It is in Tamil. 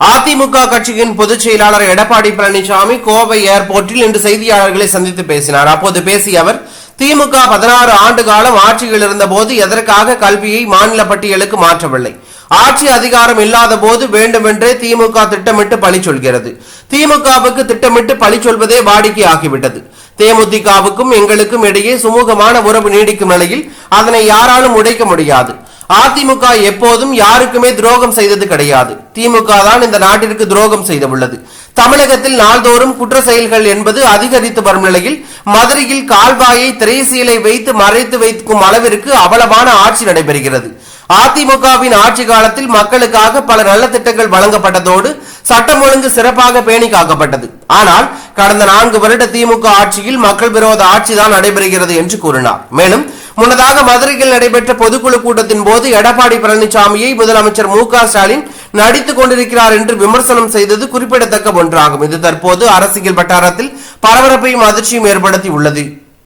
அதிமுக கட்சியின் பொதுச் செயலாளர் எடப்பாடி பழனிசாமி கோவை ஏர்போர்ட்டில் இன்று செய்தியாளர்களை சந்தித்து பேசினார். அப்போது பேசிய அவர் திமுக பதினாறு ஆண்டு காலம் ஆட்சியில் இருந்தபோது எதற்காக கல்வியை மாநில பட்டியலுக்கு மாற்றவில்லை? ஆட்சி அதிகாரம் இல்லாத போது வேண்டுமென்றே திமுக திட்டமிட்டு பழி சொல்கிறது. திமுகவுக்கு திட்டமிட்டு பழி சொல்வதே வாடிக்கையாகிவிட்டது தேமுதிகவுக்கும் எங்களுக்கும் இடையே சுமூகமான உறவு நீடிக்கும் நிலையில் அதனை யாராலும் உடைக்க முடியாது. அதிமுக எப்போதும் யாருக்குமே துரோகம் செய்தது கிடையாது. திமுக தான் இந்த நாட்டிற்கு துரோகம் செய்துள்ளது. தமிழகத்தில் நாள்தோறும் குற்ற செயல்கள் என்பது அதிகரித்து வரும் நிலையில் மதுரையில் கால்வாயை திரைசீலை வைத்து மறைத்து வைக்கும் அளவிற்கு அவலமான ஆட்சி நடைபெறுகிறது. அதிமுகவின் ஆட்சி காலத்தில் மக்களுக்காக பல நல்ல திட்டங்கள் வழங்கப்பட்டதோடு சட்டம் ஒழுங்கு சிறப்பாக பேணி காக்கப்பட்டது ஆனால் கடந்த நான்கு வருட திமுக ஆட்சியில் மக்கள் விரோத ஆட்சிதான் நடைபெறுகிறது என்று கூறினார். மேலும் முன்னதாக மதுரையில் நடைபெற்ற பொதுக்குழு கூட்டத்தின் போது எடப்பாடி பழனிசாமியை முதலமைச்சர் மு ஸ்டாலின் நடித்துக் கொண்டிருக்கிறார் என்று விமர்சனம் செய்தது குறிப்பிடத்தக்க ஒன்றாகும். இது தற்போது அரசியல் வட்டாரத்தில் பரபரப்பையும் அதிர்ச்சியும் ஏற்படுத்தி உள்ளது